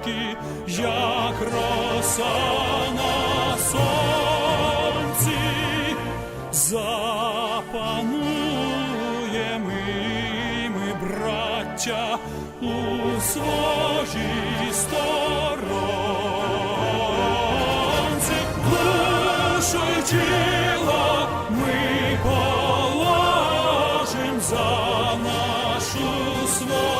вороженьки, як роса на сонці, запануємо ми, браття, у своїй сторонці, душу тіло ми положим за нашу свободу